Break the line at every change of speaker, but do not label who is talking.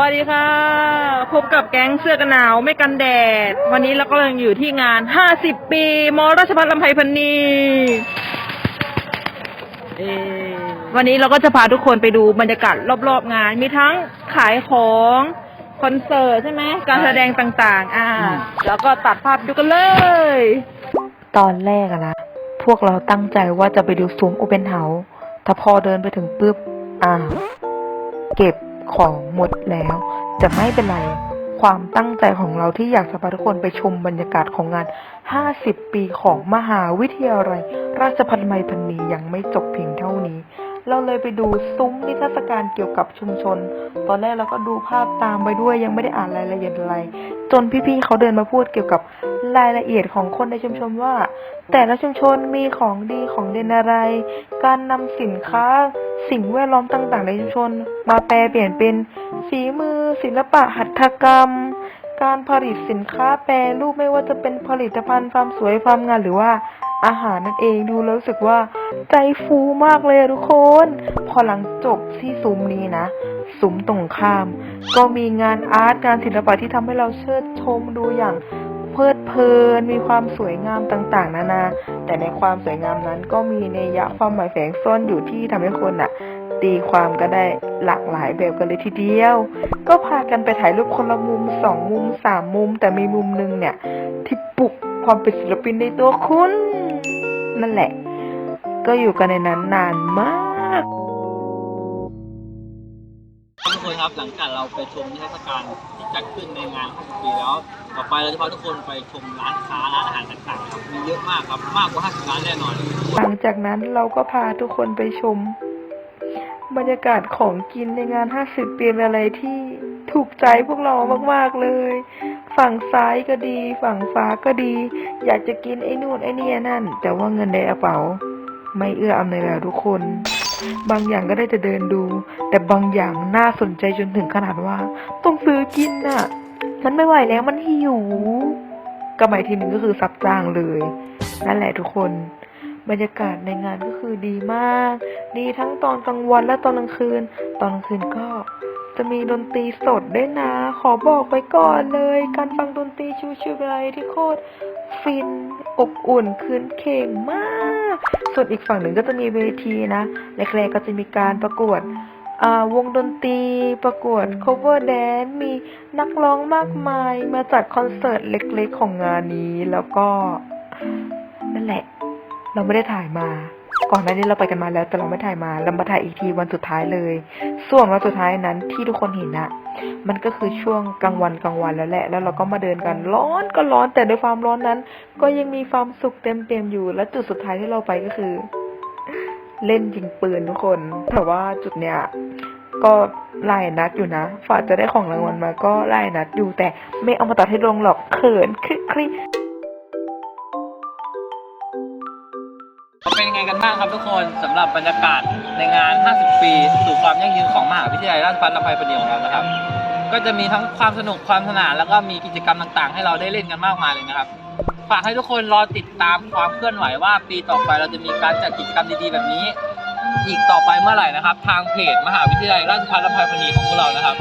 วัสดีค่ะ พบกับแก๊งเสื้อกันหนาวไม่กันแดด วันนี้เราก็ยังอยู่ที่งาน 50 ปี มอราชพัฒลำไพพันนีเอ่อวันนี้เราก็จะพาทุกคนไปดูบรรยากาศรอบๆงาน มีทั้งขายของคอนเสิร์ตใช่ไหม การแสดงต่างๆ อ่า แล้วก็ตัดภาพดูกันเลย
ตอนแรกอะนะ พวกเราตั้งใจว่าจะไปดูซุ้มโอเปนเฮาส์แต่พอเดินไปถึงปุ๊บอ้าเก็บ ของหมดแล้ว จะไม่เป็นไร ความตั้งใจของเราที่อยากจะพาทุกคนไปชมบรรยากาศของงาน 50 ปีของมหาวิทยาลัย ราชภัฏไมพันนียังไม่จบเพียงเท่านี้ เราเลยไปดูซุ้มนิทรรศการเกี่ยวกับชุมชน ตอนแรกเราก็ดูภาพตามไปด้วยยังไม่ได้อ่านรายละเอียดอะไร จนพี่ๆเขาเดินมาพูดเกี่ยวกับรายละเอียดของคนในชุมชนว่า แต่ละชุมชนมีของดีของเด่นอะไร การนำสินค้า สิ่งแวดล้อมต่างๆ ในชุมชน มาแปลเปลี่ยนเป็นฝีมือ ศิลปะหัตถกรรม การผลิตสินค้าแปรรูปไม่ว่าจะเป็นผลิตภัณฑ์ความสวยความงามหรือว่าอาหารนั่นเองดูแล้วรู้สึกว่าใจฟูมากเลยทุกคน พอหลังจบที่ซุ้มนี้นะซุ้มตรงข้าม ก็มีงานอาร์ตงานศิลปะที่ทำให้เราเชิดชมดูอย่างเพลิดเพลิน มีความสวยงามต่างๆ นานา แต่ในความสวยงามนั้นก็มีนัยะความหมายแฝงซ่อนอยู่ที่ทำให้คนอะ ตีความก็ได้หลากหลายแบบกันเลยทีเดียว ก็พากันไปถ่ายรูปคนละมุมสองมุมสามมุม แต่มีมุมหนึงเนี่ย ที่ปลุกความเป็นศิลปินในตัวคุณ นั่นแหละ ก็อยู่กันในนั้นนานมาก
ทุกคนครับหลังจากเราไปชมนิทรรศการที่จัดขึ้นในงาน50ปีแล้ว ต่อไปเราจะพาทุกคนไปชมร้านค้าร้านอาหารต่างๆครับมีเยอะมากครับมากกว่า 50ร้านแน่นอน
หลังจากนั้นเราก็พาทุกคนไปชม บรรยากาศของกินในงาน 50 ปีเป็นอะไรที่ถูกใจพวกเรามากๆเลย ฝั่งซ้ายก็ดี ฝั่งฟ้าก็ดี อยากจะกินไอ้นู่นไอ้นี่นั่น แต่ว่าเงินในกระเป๋า ไม่เอื้ออำนวยแล้วทุกคน บางอย่างก็ได้จะเดินดู แต่บางอย่างน่าสนใจจนถึงขนาดว่า ต้องซื้อกินน่ะฉันไม่ไหวแล้วมันหิว ก็หมายทีหนึ่งก็คือซับจ้างเลย นั่นแหละทุกคน บรรยากาศในงานก็คือดีมาก ดีทั้งตอนกลางวันและตอนกลางคืน ตอนกลางคืนก็ จะมีดนตรีสดด้วยนะ ขอบอกไปก่อนเลย การฟังดนตรีชิวๆเป็นอะไรที่โคตรฟินอบอุ่นคืนเข่งมาก ส่วนอีกฝั่งหนึ่งก็จะมีเวทีนะแรกๆก็จะมีการประกวดวงดนตรีประกวด cover dance มีนักร้องมากมายมาจัดคอนเสิร์ตเล็กๆของงานนี้ แล้วก็นั่นแหละ เราไม่ได้ถ่ายมา ก่อนหน้านี้เราไปกันมาแล้วแต่เราไม่ถ่ายมาเรามาถ่ายอีกทีวันสุดท้ายเลย ส่วนวันสุดท้ายนั้นที่ทุกคนเห็นอะมันก็คือช่วงกลางวันกลางวันแล้วแหละ แล้วเราก็มาเดินกันร้อนก็ร้อนแต่ด้วยความร้อนนั้น ก็ยังมีความสุขเต็มเต็มๆอยู่ และจุดสุดท้ายที่เราไปก็คือ เล่นยิงปืนทุกคน แต่ว่าจุดเนี้ยก็ไล่นัดอยู่นะ ฝากจะได้ของรางวัลมาก็ไล่นัดอยู่แต่ไม่เอามาตัดให้ลงหรอกเขินคลิกคลิ
ไงกันบ้างครับทุกคนสำหรับบรรยากาศในงาน 50 ปี สู่ความยั่งยืนของมหาวิทยาลัยราชภัฏลำไพพอดีของเรานะครับ ก็จะมีทั้งความสนุกความสนานแล้วก็มีกิจกรรมต่างๆ ให้เราได้เล่นกันมากมายเลยนะครับฝากให้ทุกคนรอติดตามความเคลื่อนไหวว่า ปีต่อไปเราจะมีการจัดกิจกรรมดีๆ แบบนี้ อีกต่อไปเมื่อไหร่นะครับ ทางเพจมหาวิทยาลัยราชภัฏลำไพพอดีของพวกเรานะครับ